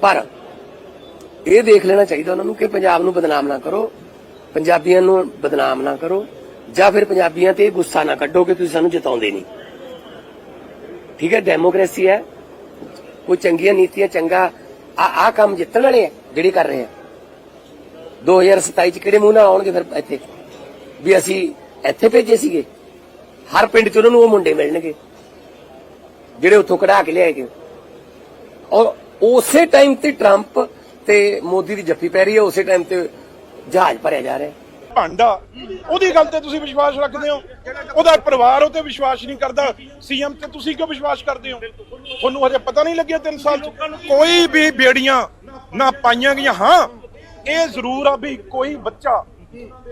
ਪਰ ਇਹ ਦੇਖ ਲੈਣਾ ਚਾਹੀਦਾ ਉਹਨਾਂ ਨੂੰ ਕਿ ਪੰਜਾਬ ਨੂੰ ਬਦਨਾਮ ਨਾ ਕਰੋ, ਪੰਜਾਬੀਆਂ ਨੂੰ ਬਦਨਾਮ ਨਾ ਕਰੋ, ਜਾਂ ਫਿਰ ਪੰਜਾਬੀਆਂ ਤੇ ਗੁੱਸਾ ਨਾ ਕੱਢੋ ਕਿ ਤੁਸੀਂ ਸਾਨੂੰ ਜਿਤਾਉਂਦੇ ਨਹੀਂ। ਠੀਕ ਹੈ ਡੈਮੋਕ੍ਰੇਸੀ ਹੈ। ਕੋਈ ਚੰਗੀਆਂ ਨੀਤੀਆਂ, ਚੰਗਾ ਆ ਆ ਕੰਮ ਜਿੱਤਣ ਵਾਲੇ ਆ, ਜਿਹੜੇ ਕਰ ਰਹੇ ਆ। 2027 ਚ ਕਿਹੜੇ ਮੂੰਹ ਨਾਲ ਆਉਣਗੇ ਫਿਰ ਇੱਥੇ? ਵੀ ਅਸੀਂ ਇੱਥੇ ਭੇਜੇ ਸੀਗੇ। ਹਰ ਪਿੰਡ ਚ ਉਹਨਾਂ ਨੂੰ ਉਹ ਮੁੰਡੇ ਮਿਲਣਗੇ, ਜਿਹੜੇ ਉੱਥੋਂ ਕਢਾ ਕੇ ਲਿਆਏ ਗਏ। ਔਰ ਉਸੇ ਟਾਈਮ ਤੇ ਟਰੰਪ ਤੇ ਮੋਦੀ ਦੀ ਜੱਫੀ ਪੈ ਰਹੀ ਹੈ, ਉਸੇ ਟਾਈਮ ਤੇ ਜਹਾਜ਼ ਭਰਿਆ ਜਾ ਰਿਹਾ ਭਾਂਡਾ, ਉਹਦੀ ਗੱਲ ਤੇ ਤੁਸੀਂ ਵਿਸ਼ਵਾਸ ਰੱਖਦੇ ਹੋ? ਉਹਦਾ ਪਰਿਵਾਰ ਉਹ ਤੇ ਵਿਸ਼ਵਾਸ ਨਹੀਂ ਕਰਦਾ। ਸੀਐਮ ਤੇ ਤੁਸੀਂ ਕਿਉਂ ਵਿਸ਼ਵਾਸ ਕਰਦੇ ਹੋ? ਤੁਹਾਨੂੰ ਹਜੇ ਪਤਾ ਨਹੀਂ ਲੱਗਿਆ 3 ਸਾਲ ਚ? ਕੋਈ ਵੀ ਬੇੜੀਆਂ ਨਾ ਪਾਈਆਂ ਗਈਆਂ। ਹਾਂ, ਇਹ ਜ਼ਰੂਰ ਆ ਵੀ ਕੋਈ ਬੱਚਾ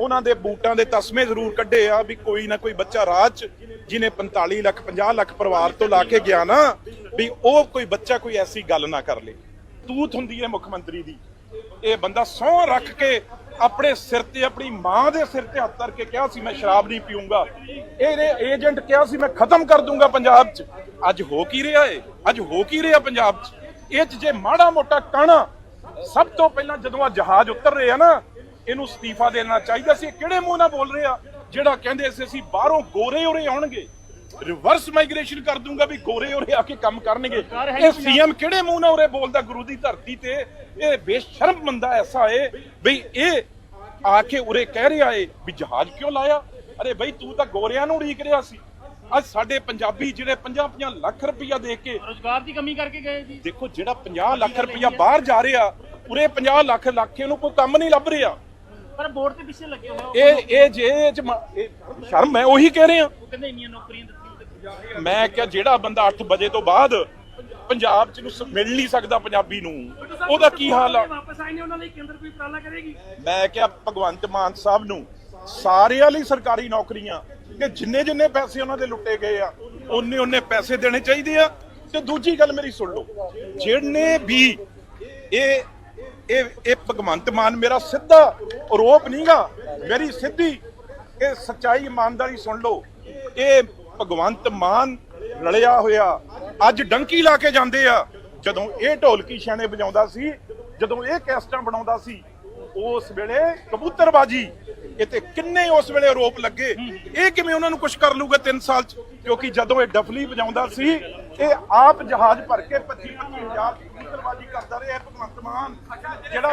ਉਹਨਾਂ ਦੇ ਬੂਟਾਂ ਦੇ ਤਸਮੇ ਜ਼ਰੂਰ ਕੱਢੇ ਆ ਵੀ ਕੋਈ ਨਾ ਕੋਈ ਬੱਚਾ ਰਾਜ ਚ ਜਿਹਨੇ 45 ਲੱਖ 50 ਲੱਖ ਪਰਿਵਾਰ ਤੋਂ ਲਾ ਕੇ ਗਿਆ ਨਾ, ਵੀ ਉਹ ਕੋਈ ਬੱਚਾ ਕੋਈ ਐਸੀ ਗੱਲ ਨਾ ਕਰ ਲੇ। ਤੂਤ ਹੁੰਦੀ ਹੈ ਮੁੱਖ ਮੰਤਰੀ ਦੀ। ਇਹ ਬੰਦਾ ਸਹੁੰ ਰੱਖ ਕੇ ਆਪਣੇ ਸਿਰ ਤੇ, ਆਪਣੀ ਮਾਂ ਦੇ ਸਿਰ ਤੇ ਹੱਥ ਧਰ ਕੇ ਕਿਹਾ ਸੀ, ਮੈਂ ਸ਼ਰਾਬ ਨਹੀਂ ਪੀਊਂਗਾ। ਇਹਨੇ ਏਜੰਟ ਕਿਹਾ ਸੀ, ਮੈਂ ਖਤਮ ਕਰ ਦੂੰਗਾ ਪੰਜਾਬ 'ਚ। ਅੱਜ ਹੋ ਕੀ ਰਿਹਾ ਏ? ਅੱਜ ਹੋ ਕੀ ਰਿਹਾ ਪੰਜਾਬ 'ਚ? ਇਹ 'ਚ ਜੇ ਮਾੜਾ ਮੋਟਾ ਕਾਣਾ ਸਭ ਤੋਂ ਪਹਿਲਾਂ ਜਦੋਂ ਆ ਜਹਾਜ਼ ਉਤਰ ਰਹੇ ਆ ਨਾ ਇਹਨੂੰ ਅਸਤੀਫਾ ਦੇਣਾ ਚਾਹੀਦਾ ਸੀ। ਕਿਹੜੇ ਮੂੰਹ ਨਾਲ ਬੋਲ ਰਹੇ ਆ? ਜਿਹੜਾ ਕਹਿੰਦੇ ਸੀ ਅਸੀਂ ਬਾਹਰੋਂ ਗੋਰੇ ਉਰੇ ਆਉਣਗੇ। ਰਿਵਰਸ ਮਾਈਗ੍ਰੇਸ਼ਨ ਕਰ ਦੂੰਗਾ ਵੀ ਗੋਰੇ ਉਰੇ ਆ ਕੇ ਕੰਮ ਕਰਨਗੇ। ਇਹ ਸੀਐਮ ਕਿਹੜੇ ਮੂੰਹ ਨਾਲ ਉਰੇ ਬੋਲਦਾ ਗੁਰੂ ਦੀ ਧਰਤੀ ਤੇ? ਇਹ ਬੇਸ਼ਰਮ ਬੰਦਾ ਐਸਾ ਏ ਵੀ ਇਹ ਆ ਕੇ ਉਰੇ ਕਹਿ ਰਿਹਾ ਏ ਵੀ ਜਹਾਜ਼ ਕਿਉਂ ਲਾਇਆ? ਅਰੇ ਬਈ ਤੂੰ ਤਾਂ ਗੋਰਿਆਂ ਨੂੰ ਉਡੀਕ ਰਿਹਾ ਸੀ। ਅੱਜ ਸਾਡੇ ਪੰਜਾਬੀ ਜਿਹੜੇ 50-50 ਲੱਖ ਰੁਪਈਆ ਦੇ ਕੇ ਰੋਜ਼ਗਾਰ ਦੀ ਕਮੀ ਕਰਕੇ ਗਏ ਜੀ। ਦੇਖੋ ਜਿਹੜਾ 50 ਲੱਖ ਰੁਪਈਆ ਬਾਹਰ ਜਾ ਰਿਹਾ ਉਰੇ 50 ਲੱਖ ਲੱਖ ਨੂੰ ਕੋਈ ਕੰਮ ਨਹੀਂ ਲੱਭ ਰਿਹਾ। ਪਰ ਬੋਰਡ ਤੇ ਪਿੱਛੇ ਲੱਗੇ ਹੋਏ ਇਹ ਇਹ ਜੇ ਇਹ ਚ ਮ- ਇਹ ਸ਼ਰਮ ਮੈਂ ਉਹੀ ਕਹਿ ਰਿਹਾ। ਉਹ ਕਹਿੰਦੇ ਇੰਨੀਆਂ ਨੌਕਰੀਆਂ ਦਿੱਤੀਆਂ ਤੇ ਮੈਂ ਕਿਹਾ ਜਿਹੜਾ ਬੰਦਾ 8 ਵਜੇ ਤੋਂ ਬਾਅਦ ਪੰਜਾਬ ਚ ਨੂੰ ਸ- ਮਿਲ ਨਹੀਂ ਸਕਦਾ ਪੰਜਾਬੀ ਨੂੰ ਉਹਦਾ ਕੀ ਹਾਲ ਆ? ਵਾਪਸ ਆਏ ਨੇ ਉਹਨਾਂ ਲਈ ਕੇਂਦਰ ਕੋਈ ਉਪਰਾਲਾ ਕਰੇਗੀ? ਮੈਂ ਕਿਹਾ ਭਗਵੰਤ ਮਾਨ ਸਾਹਿਬ ਨੂੰ ਸਾਰਿਆਂ ਲਈ ਸਰਕਾਰੀ ਨੌਕਰੀਆਂ ਕਿ ਜਿੰਨੇ ਜਿੰਨੇ ਪੈਸੇ ਉਹਨਾਂ ਦੇ ਲੁੱਟੇ ਗਏ ਆ ਉਹਨੇ ਉਹਨੇ ਪੈਸੇ ਦੇਣੇ ਚਾਹੀਦੇ ਆ ਤੇ ਦੂਜੀ ਗੱਲ ਮੇਰੀ ਸੁਣ ਲਓ ਜਿਹਨੇ ਵੀ ਇਹ ਇਹ ਇਹ ਭਗਵੰਤ ਮਾਨ ਮੇਰਾ ਸਿੱਧਾ ਆਰੋਪ ਨਹੀਂਗਾ, ਮੇਰੀ ਸਿੱਧੀ ਇਹ ਸੱਚਾਈ ਇਮਾਨਦਾਰੀ ਸੁਣ ਲਓ। ਇਹ ਭਗਵੰਤ ਮਾਨ ਰਲਿਆ ਹੋਇਆ, ਅੱਜ ਡੰਕੀ ਲਾ ਕੇ ਜਾਂਦੇ ਆ। ਜਦੋਂ ਇਹ ਢੋਲਕੀ ਛਾਣੇ ਵਜਾਉਂਦਾ ਸੀ, ਜਦੋਂ ਇਹ ਕੈਸਟਾਂ ਬਣਾਉਂਦਾ ਸੀ, ਉਸ ਵੇਲੇ ਕਬੂਤਰਬਾਜੀ ਇਹ ਤੇ ਕਿੰਨੇ ਉਸ ਵੇਲੇ ਆਰੋਪ ਲੱਗੇ। ਇਹ ਕਿਵੇਂ ਉਹਨਾਂ ਨੂੰ ਕੁਝ ਕਰ ਲੂਗਾ 3 ਸਾਲ ਚ? ਕਿਉਂਕਿ ਜਦੋਂ ਇਹ ਡਫਲੀ ਵਜਾਉਂਦਾ ਸੀ, ਇਹ ਆਪ ਜਹਾਜ਼ ਭਰ ਕੇ 25 25000 ਹਜ਼ਾਰ ਕਬੂਤਰਬਾਜੀ ਕਰਦਾ ਰਿਹਾ ਭਗਵੰਤ ਮਾਨ। ਜਿਹੜਾ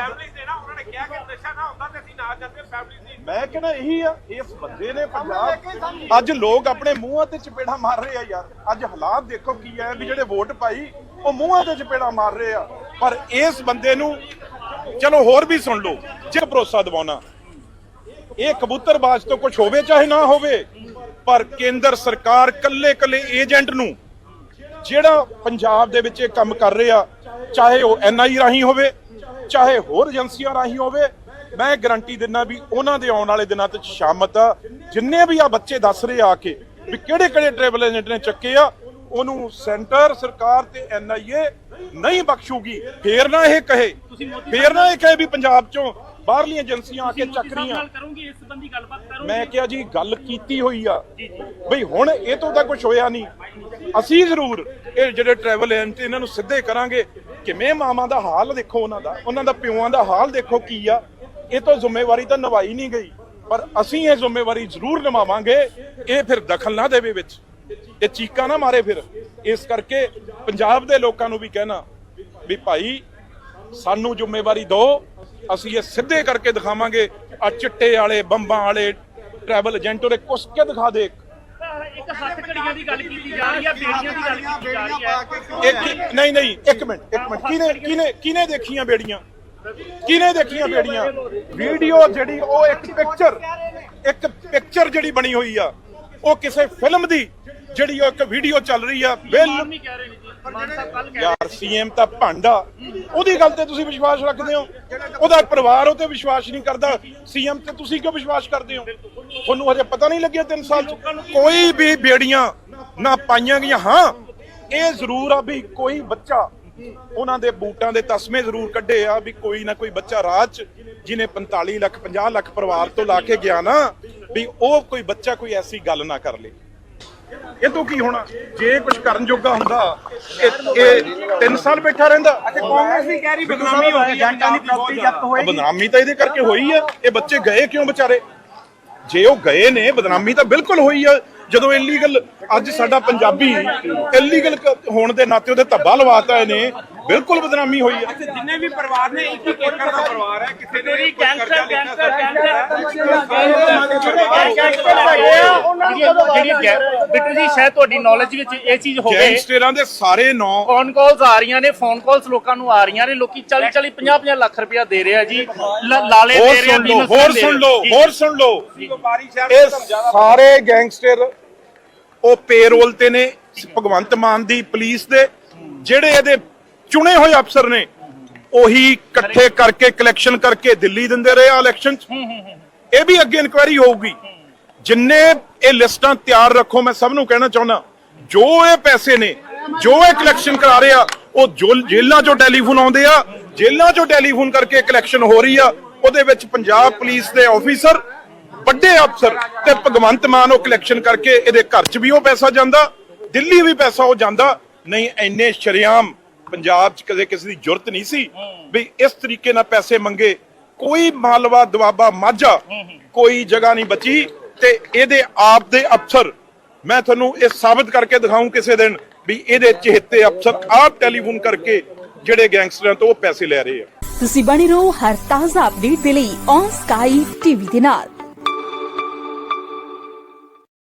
ਉਹਨਾਂ ਨੇ ਕਿਹਾ ਕਿ ਨਸ਼ਾ ਨਾ ਹੁੰਦਾ ਤੇ ਅਸੀਂ ਨਾ ਜਾਂਦੇ ਫੈਮਿਲੀ ਦੀ ਮੈਂ ਕਹਿੰਦਾ ਇਹੀ ਆ ਇਸ ਬੰਦੇ ਨੇ ਪੰਜਾਬ ਅੱਜ ਲੋਕ ਆਪਣੇ ਮੂੰਹਾਂ ਤੇ ਚਪੇੜਾ ਮਾਰ ਰਹੇ ਆ ਯਾਰ। ਅੱਜ ਹਾਲਾਤ ਦੇਖੋ ਕੀ ਹੈ ਵੀ ਜਿਹੜੇ ਵੋਟ ਪਾਈ ਉਹ ਮੂੰਹਾਂ ਤੇ ਚਪੇੜਾ ਮਾਰ ਰਹੇ ਆ। ਪਰ ਇਸ ਬੰਦੇ ਨੂੰ ਚਲੋ ਹੋਰ ਵੀ ਸੁਣ ਲਓ ਜੇ ਭਰੋਸਾ ਦਿਵਾਉਣਾ। ਇਹ ਕਬੂਤਰਬਾਜ਼ ਤੋਂ ਕੁਝ ਹੋਵੇ ਚਾਹੇ ਨਾ ਹੋਵੇ ਪਰ ਕੇਂਦਰ ਸਰਕਾਰ ਕੱਲੇ ਕੱਲੇ ਏਜੰਟ ਨੂੰ ਜਿਹੜਾ ਪੰਜਾਬ ਦੇ ਵਿੱਚ ਇਹ ਕੰਮ ਕਰ ਰਿਹਾ ਚਾਹੇ ਉਹ ਐਨਆਈ ਰਾਹੀਂ ਹੋਵੇ ਚਾਹੇ ਹੋਰ ਏਜੰਸੀਆਂ ਰਾਹੀਂ ਹੋਵੇ ਮੈਂ ਗਾਰੰਟੀ ਦਿੰਦਾ ਵੀ ਉਹਨਾਂ ਦੇ ਆਉਣ ਵਾਲੇ ਦਿਨਾਂ ਤੇ ਸ਼ਾਮਤ ਆ। ਜਿੰਨੇ ਵੀ ਆ ਬੱਚੇ ਦੱਸ ਰਹੇ ਆ ਕੇ ਵੀ ਕਿਹੜੇ ਕਿਹੜੇ ਟਰੈਵਲ ਏਜੰਟ ਨੇ ਚੱਕੇ ਆ ਉਹਨੂੰ ਸੈਂਟਰ ਸਰਕਾਰ ਤੇ ਐਨਆਈਏ ਨਹੀਂ ਬਖਸ਼ੂਗੀ। ਫੇਰ ਨਾ ਇਹ ਕਹੇ ਫੇਰ ਨਾ ਇਹ ਕਹੇ ਵੀ ਪੰਜਾਬ ਚੋਂ ਬਾਹਰਲੀਆਂ ਏਜੰਸੀਆਂ ਆ ਕੇ ਚੱਕ ਰਹੀਆਂ ਮੈਂ ਕਿਹਾ ਜੀ ਗੱਲ ਕੀਤੀ ਹੋਈ ਆ। ਬਈ ਹੁਣ ਇਹ ਤੋਂ ਤਾਂ ਕੁਝ ਹੋਇਆ ਨਹੀਂ। ਅਸੀਂ ਜ਼ਰੂਰ ਇਹ ਜਿਹੜੇ ਟਰੈਵਲ ਏਜੰਟ ਇਹਨਾਂ ਨੂੰ ਸਿੱਧੇ ਕਰਾਂਗੇ। ਕਿਵੇਂ ਮਾਵਾਂ ਦਾ ਹਾਲ ਦੇਖੋ ਉਹਨਾਂ ਦਾ? ਉਹਨਾਂ ਦਾ ਪਿਓਾਂ ਦਾ ਹਾਲ ਦੇਖੋ ਕੀ ਆ? ਇਹ ਤੋਂ ਜ਼ਿੰਮੇਵਾਰੀ ਤਾਂ ਨਿਭਾਈ ਨਹੀਂ ਗਈ। ਪਰ ਅਸੀਂ ਇਹ ਜ਼ਿੰਮੇਵਾਰੀ ਜ਼ਰੂਰ ਨਿਭਾਵਾਂਗੇ। ਇਹ ਫਿਰ ਦਖਲ ਨਾ ਦੇਵੇ ਵਿੱਚ। ਇਹ ਚੀਕਾਂ ਨਾ ਮਾਰੇ ਫਿਰ। ਇਸ ਕਰਕੇ ਪੰਜਾਬ ਦੇ ਲੋਕਾਂ ਨੂੰ ਵੀ ਕਹਿਣਾ ਵੀ ਭਾਈ, ਸਾਨੂੰ ਜ਼ਿੰਮੇਵਾਰੀ ਦਿਓ। ਅਸੀਂ ਇਹ ਸਿੱਧੇ ਕਰਕੇ ਦਿਖਾਵਾਂਗੇ। ਆ ਚਿੱਟੇ ਵਾਲੇ, ਬੰਬਾਂ ਵਾਲੇ ਟਰੈਵਲ ਏਜੰਟ ਉਹਦੇ ਕੁਸ ਕੇ ਦਿਖਾ ਦੇ ਇੱਕ ਹੱਥ ਘੜੀਆਂ ਦੀ ਗੱਲ ਕੀਤੀ ਜਾ ਰਹੀ ਹੈ ਬੇੜੀਆਂ ਦੀ ਗੱਲ ਕੀਤੀ ਜਾ ਰਹੀ ਹੈ। ਇੱਕ ਹੀ- ਨਹੀਂ ਨਹੀਂ ਇੱਕ ਮਿੰਟ ਇੱਕ ਮਿੰਟ। ਕਿਨੇ ਕਿਨੇ ਕਿਨੇ ਦੇਖੀਆਂ ਬੇੜੀਆਂ? ਕਿਨੇ ਦੇਖੀਆਂ ਬੇੜੀਆਂ? ਵੀਡੀਓ ਜਿਹੜੀ ਉਹ ਇੱਕ ਪਿਕਚਰ ਇੱਕ ਪਿਕਚਰ ਜਿਹੜੀ ਬਣੀ ਹੋਈ ਆ। ਉਹ ਕਿਸੇ ਫਿਲਮ ਦੀ ਜਿਹੜੀ ਉਹ ਇੱਕ ਵੀਡੀਓ ਚੱਲ ਰਹੀ ਆ। ਬਿਲ ਮਾਨ ਨਹੀਂ ਕਹਿ ਯਾਰ ਸੀਐਮ ਤਾਂ ਭਾਂਡਾ। ਉਹਦੀ ਗੱਲ ਤੇ ਤੁਸੀਂ ਵਿਸ਼ਵਾਸ ਰੱਖਦੇ ਹੋ? ਉਹਦਾ ਪਰਿਵਾਰ ਉਹ ਤੇ ਵਿਸ਼ਵਾਸ ਨਹੀਂ ਕਰਦਾ। ਸੀਐਮ ਤੇ ਤੁਸੀਂ ਕਿਉਂ ਵਿਸ਼ਵਾਸ ਕਰਦੇ ਹੋ? ਤੁਹਾਨੂੰ ਹਜੇ ਪਤਾ ਨਹੀਂ ਲੱਗਿਆ 3 ਸਾਲ ਚ? ਕੋਈ ਵੀ ਬੇੜੀਆਂ ਨਾ ਪਾਈਆਂ ਗਈਆਂ। ਹਾਂ, ਇਹ ਜ਼ਰੂਰ ਆ ਵੀ ਕੋਈ ਬੱਚਾ ਉਹਨਾਂ ਦੇ ਬੂਟਾਂ ਦੇ ਤਸਮੇ ਜ਼ਰੂਰ ਕੱਢੇ ਆ ਵੀ ਕੋਈ ਨਾ ਕੋਈ ਬੱਚਾ ਰਾਜ ਚ, ਜਿਹਨੇ 45 ਲੱਖ 50 ਲੱਖ ਪਰਿਵਾਰ ਤੋਂ ਲਾ ਕੇ ਗਿਆ ਨਾ, ਵੀ ਉਹ ਕੋਈ ਬੱਚਾ ਕੋਈ ਐਸੀ ਗੱਲ ਨਾ ਕਰ ਲੇ। ਇਹ ਤੋਂ ਕੀ ਹੋਣਾ? ਜੇ ਕੁਝ ਕਰਨ ਜੋਗਾ ਹੁੰਦਾ ਇਹ ਇਹ 3 ਸਾਲ ਬੈਠਾ ਰਹਿੰਦਾ। ਕਾਂਗਰਸ ਵੀ ਕਹਿ ਰਹੀ ਬਦਨਾਮੀ ਹੋ ਗਈ ਜਨਤਾ ਦੀ ਪ੍ਰਾਪਰਟੀ ਜ਼ਬਤ ਹੋਏਗੀ। ਬਦਨਾਮੀ ਤਾਂ ਇਹਦੇ ਕਰਕੇ ਹੋਈ ਆ। ਇਹ ਬੱਚੇ ਗਏ ਕਿਉਂ ਵਿਚਾਰੇ? ਜੇ ਉਹ ਗਏ ਨੇ ਬਦਨਾਮੀ ਤਾਂ ਬਿਲਕੁਲ ਹੋਈ ਆ। ਜਦੋਂ ਇਲੀਗਲ ਅੱਜ ਸਾਡਾ ਪੰਜਾਬੀ ਇਲੀਗਲ ਹੋਣ ਦੇ ਨਾਤੇ ਉਹਦੇ ਧੱਬਾ ਲਵਾਤਾ ਇਹਨੇ ਬਿਲਕੁਲ ਬਦਨਾਮੀ ਹੋਈ ਆ ਜਿੰਨੇ ਵੀ ਪਰਿਵਾਰ ਨੇ ਇੱਕ ਇੱਕ ਏਕੜ ਦਾ ਪਰਿਵਾਰ ਹੈ ਕਿਸੇ ਨੇ ਜਿਹੜੀ ਗੈਂਗਸਟਰ ਗੈਂਗਸਟਰ ਗੈਂਗਸਟਰ ਜਿਹੜੀ ਬਿੱਟੂ ਜੀ ਸ਼ਾਇਦ ਤੁਹਾਡੀ ਨੌਲੇਜ ਵਿੱਚ ਇਹ ਚੀਜ਼ ਹੋਵੇ। ਗੈਂਗਸਟਰਾਂ ਦੇ ਸਾਰੇ ਨਾਂ। ਫੋਨ ਕਾਲਸ ਆ ਰਹੀਆਂ ਨੇ ਫੋਨ ਕਾਲਸ ਲੋਕਾਂ ਨੂੰ ਆ ਰਹੀਆਂ ਨੇ। ਲੋਕੀ 40 40 50 50 ਲੱਖ ਰੁਪਇਆ ਦੇ ਰਹੇ ਆ ਜੀ ਲਾਲੇ ਦੇ ਰਹੇ ਆ ਸੁਣ ਲਓ businessman ਹੋਰ ਦੇ ਸੁਣ। ਲਓ ਹੋਰ ਸੁਣ ਲਓ। ਇਹ ਸਾਰੇ ਗੈਂਗਸਟਰ ਉਹ ਪੇਰੋਲ ਤੇ ਨੇ ਭਗਵੰਤ ਮਾਨ ਦੀ ਪੁਲਿਸ ਦੇ ਜਿਹੜੇ ਇਹਦੇ ਚੁਣੇ ਹੋਏ ਅਫਸਰ ਨੇ। ਉਹੀ ਇਕੱਠੇ ਕਰਕੇ ਕਲੈਕਸ਼ਨ ਕਰਕੇ ਦਿੱਲੀ ਦਿੰਦੇ ਰਹੇ ਆ ਇਲੈਕਸ਼ਨ 'ਚ ਇਹ ਵੀ ਅੱਗੇ ਇਨਕੁਆਇਰੀ ਹੋਊਗੀ। ਜਿੰਨੇ ਇਹ ਲਿਸਟਾਂ ਤਿਆਰ ਰੱਖੋ ਮੈਂ ਸਭ ਨੂੰ ਕਹਿਣਾ ਚਾਹੁੰਦਾ ਜੋ ਇਹ ਪੈਸੇ ਨੇ ਜੋ ਇਹ ਕਲੈਕਸ਼ਨ ਕਰਾ ਰਹੇ ਆ ਉਹ ਜੇਲ੍ਹਾਂ 'ਚੋਂ ਟੈਲੀਫੋਨ ਆਉਂਦੇ ਆ ਜੇਲ੍ਹਾਂ 'ਚੋਂ ਟੈਲੀਫੋਨ ਕਰਕੇ ਕਲੈਕਸ਼ਨ ਹੋ ਰਹੀ ਆ ਉਹਦੇ ਵਿੱਚ ਪੰਜਾਬ ਪੁਲਿਸ ਦੇ ਆਫੀਸਰ ਵੱਡੇ ਅਫਸਰ ਤੇ ਭਗਵੰਤ ਮਾਨ ਉਹ ਕਲੈਕਸ਼ਨ ਕਰਕੇ ਇਹਦੇ ਘਰ 'ਚ ਵੀ ਉਹ ਪੈਸਾ ਜਾਂਦਾ ਦਿੱਲੀ ਵੀ ਪੈਸਾ ਉਹ ਜਾਂਦਾ ਨਹੀਂ ਐਨੇ ਸ਼ਰਿਆਮ ਪੰਜਾਬ 'ਚ ਕਦੇ ਕਿਸੇ ਦੀ ਜ਼ਰੂਰਤ ਨਹੀਂ ਸੀ ਵੀ ਇਸ ਤਰੀਕੇ ਨਾਲ ਪੈਸੇ ਮੰਗੇ। ਕੋਈ ਮਾਲਵਾ ਦਵਾਬਾ ਮਾਝਾ ਕੋਈ ਜਗ੍ਹਾ ਨਹੀਂ ਬਚੀ ਤੇ ਇਹਦੇ ਆਪ ਦੇ ਅਫਸਰ ਮੈਂ ਤੁਹਾਨੂੰ ਇਹ ਸਾਬਤ ਕਰਕੇ ਦਿਖਾਉਂ ਕਿਸੇ ਦਿਨ ਵੀ ਇਹਦੇ ਚਹੇਤੇ ਅਫਸਰ ਆਪ ਟੈਲੀਫੋਨ ਕਰਕੇ ਜਿਹੜੇ ਗੈਂਗਸਟਰਾਂ ਤੋਂ ਉਹ ਪੈਸੇ ਲੈ ਰਹੇ ਆ। ਤੁਸੀਂ ਬਣੇ ਰਹੋ ਹਰ ਤਾਜ਼ਾ ਅਪਡੇਟ ਦੇ ਲਈ ਔਨ ਸਕਾਈ ਟੀਵੀ ਦੇ ਨਾਲ।